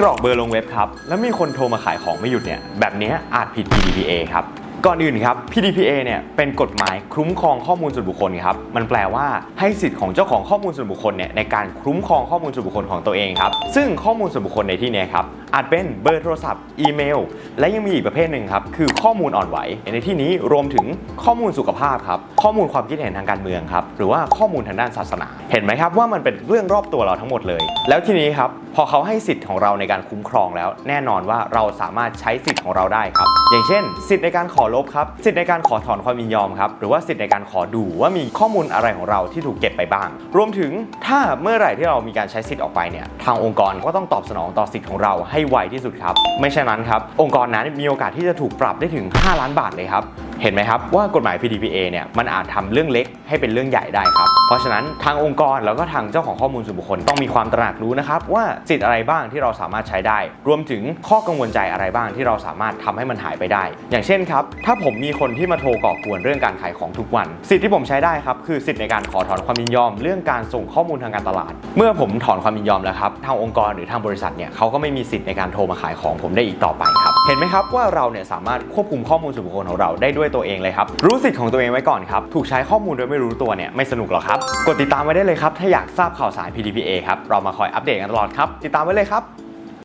กรอกเบอร์ลงเว็บครับ แล้วมีคนโทรมาขายของไม่หยุดเนี่ย แบบเนี้ยอาจผิด GDPA ครับ ก่อนอื่นครับ PDPA เนี่ยเป็นกฎหมายคุ้มครองข้อมูลส่วนบุคคลครับ มันแปลว่าให้สิทธิ์ของเจ้าของข้อมูลส่วนบุคคลเนี่ยในการคุ้มครองข้อมูลส่วนบุคคลของตัวเองครับ ซึ่งข้อมูลส่วนบุคคลในที่นี้ครับอาจเป็นเบอร์โทรศัพท์ อีเมล และยังมีอีกประเภทหนึ่งครับ คือข้อมูลอ่อนไหว ในที่นี้รวมถึงข้อมูลสุขภาพครับ ข้อมูลความคิดเห็นทางการเมืองครับ หรือว่าข้อมูลทางด้านศาสนา เห็นไหมครับว่ามันเป็นเรื่องรอบตัวเราทั้งหมดเลย แล้วทีนี้ครับ พอเขาให้สิทธิ์ของเราในการคุ้มครองแล้ว แน่นอนว่าเราสามารถใช้สิทธิ์ของเราได้ครับ อย่างเช่น สิทธิ์ในการขอลบครับสิทธิ์ในการขอถอนความยินยอมครับหรือว่าสิทธิ์ในการขอดูว่ามีข้อมูลอะไรของเราที่ถูกเก็บไปบ้าง รวมถึงถ้าเมื่อไหร่ที่เรามีการใช้สิทธิ์ออกไปเนี่ยทางองค์กรก็ต้องตอบสนองต่อสิทธิ์ของเราให้ไวที่สุดครับไม่เช่นนั้นครับองค์กรนั้นมีโอกาสที่จะถูกปรับได้ถึง 5 ล้านบาทเลยครับเห็นไหมครับว่ากฎหมาย PDPA เนี่ยมันอาจทำเรื่องเล็กให้เป็นเรื่องใหญ่ได้ครับ เพราะฉะนั้นทางองค์กรแล้วก็ทางเจ้าของข้อมูลส่วนบุคคลต้องมีความตระหนักรู้นะครับว่าสิทธิ์อะไรบ้างที่เราสามารถใช้ได้ รวมถึงข้อกังวลใจอะไรบ้างที่เราสามารถทำให้มันหายไปได้ อย่างเช่นครับ ถ้าผมมีคนที่มาโทรก่อกวนเรื่องการขายของทุกวัน สิทธิ์ที่ผมใช้ได้ครับคือสิทธิ์ในการขอถอนความยินยอม เรื่องการส่งข้อมูลทางการตลาด เมื่อผมถอนความยินยอมแล้วครับทางองค์กรหรือทางบริษัทเนี่ยเขาก็ไม่มีสิทธิ์ในการโทรมาขายของผมได้อีกต่อไปครับเห็นไหมครับว่าเราเนี่ยสามารถควบคุมข้อมูลส่วนบุคคลของเราได้ด้วยตัวเองเลยครับ รู้สิทธิ์ของตัวเองไว้ก่อนครับ ถูกใช้ข้อมูลโดยไม่รู้ตัวเนี่ยไม่สนุกหรอกครับ กดติดตามไว้ได้เลยครับ ถ้าอยากทราบข่าวสาร PDPA ครับ เรามาคอยอัปเดตกันตลอดครับ ติดตามไว้เลยครับ